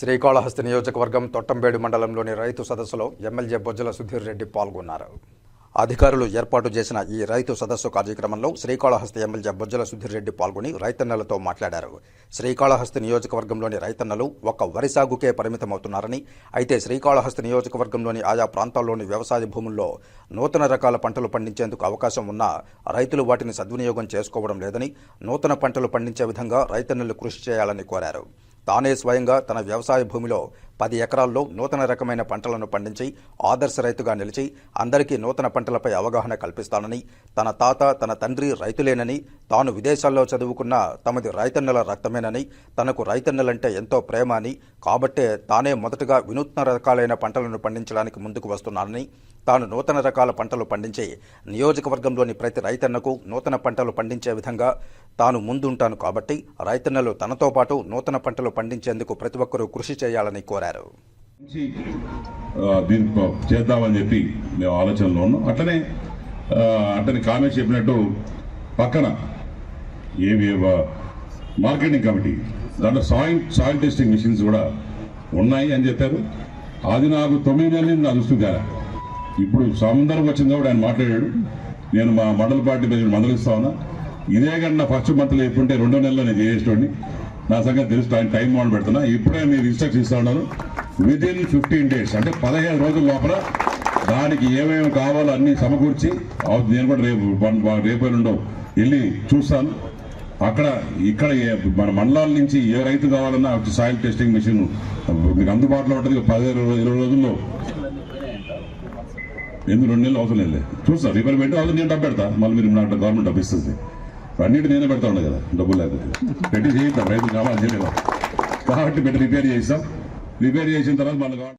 శ్రీకాళహస్తి నియోజకవర్గం తొట్టంబేడు మండలంలోని రైతు సదస్సులో ఎమ్మెల్యే బొజ్జల సుధీర్ రెడ్డి పాల్గొన్నారు. అధికారులు ఏర్పాటు చేసిన ఈ రైతు సదస్సు కార్యక్రమంలో శ్రీకాళహస్తి ఎమ్మెల్యే బొజ్జల సుధీర్ రెడ్డి పాల్గొని రైతన్నలతో మాట్లాడారు. శ్రీకాళహస్తి నియోజకవర్గంలోని రైతన్నలు ఒక్క వరి సాగుకే పరిమితమవుతున్నారని అయితే శ్రీకాళహస్తి నియోజకవర్గంలోని ఆయా ప్రాంతాల్లోని వ్యవసాయ భూముల్లో నూతన రకాల పంటలు పండించేందుకు అవకాశం ఉన్నా రైతులు వాటిని సద్వినియోగం చేసుకోవడం లేదని నూతన పంటలు పండించే విధంగా రైతన్నలు కృషి చేయాలని కోరారు. తానే స్వయంగా తన వ్యవసాయ భూమిలో పది ఎకరాల్లో నూతన రకమైన పంటలను పండించి ఆదర్శ రైతుగా నిలిచి అందరికీ నూతన పంటలపై అవగాహన కల్పిస్తానని తన తాత తన తండ్రి రైతులేనని తాను విదేశాల్లో చదువుకున్న తమది రైతన్నల రక్తమేనని తనకు రైతన్నలంటే ఎంతో ప్రేమ అని కాబట్టే తానే మొదటగా వినూత్న రకాలైన పంటలను పండించడానికి ముందుకు వస్తున్నానని తాను నూతన రకాల పంటలు పండించి నియోజకవర్గంలోని ప్రతి రైతన్నకు నూతన పంటలు పండించే విధంగా తాను ముందుంటాను కాబట్టి రైతన్నలు తనతో పాటు నూతన పంటలు పండించేందుకు ప్రతి ఒక్కరూ కృషి చేయాలని కోరారు. నుంచి చేద్దామని చెప్పి మేము ఆలోచనలో ఉన్నాం. అట్లనే అతని కామెంట్స్ చెప్పినట్టు పక్కన ఏవి మార్కెటింగ్ కమిటీ దాంట్లో సాయిల్ సాయిల్ టెస్టింగ్ మిషన్స్ కూడా ఉన్నాయి అని చెప్పారు. అది నాకు తొమ్మిది నెలల నుంచి నా దృష్టికి ఇప్పుడు సముద్రం వచ్చింది కూడా ఆయన మాట్లాడాడు. నేను మా మండల పార్టీ ప్రజలు మందలిస్తా ఉన్నా. ఇదే కన్నా ఫస్ట్ మంత్లో ఎప్పుడుంటే రెండో నెలలో నేను చేసేటోడిని. నా సంగతి తెలుసు ఆయన టైం మౌంట్ పెడుతున్నా. ఇప్పుడే మీరు ఇన్స్ట్రక్షన్ ఇస్తా ఉన్నాను విత్ ఇన్ ఫిఫ్టీన్ డేస్ అంటే పదిహేను రోజుల లోపల దానికి ఏమేమి కావాలో అన్ని సమకూర్చి నేను కూడా రేపు వన్- ఉండవు రేపు వెళ్ళి చూస్తాను. అక్కడ ఇక్కడ ఏ- మన మండలాల నుంచి ఏ రైతు కావాలన్నా సాయిల్ టెస్టింగ్ మిషన్ మీకు అందుబాటులో ఉంటుంది. పదిహేను రోజు- ఇరవై రోజుల్లో. ఎందుకు రెండు నెలలు అవసరం లేదు. చూస్తాను రిపేర్ పెట్టి అవసరం నేను డబ్బు పెడతా. మళ్ళీ మీరు నాకు గవర్నమెంట్ డబ్బు ఇస్తుంది. అన్నిటి నేనే పెడతా కదా డబ్బులు లేకపోతే. పెట్టి చేయిద్దాం రైతు కావాలని చేయలేదా కాబట్టి పెట్టి రిపేర్ చేస్తాం రిపేర్ చేసిన తర్వాత మళ్ళీ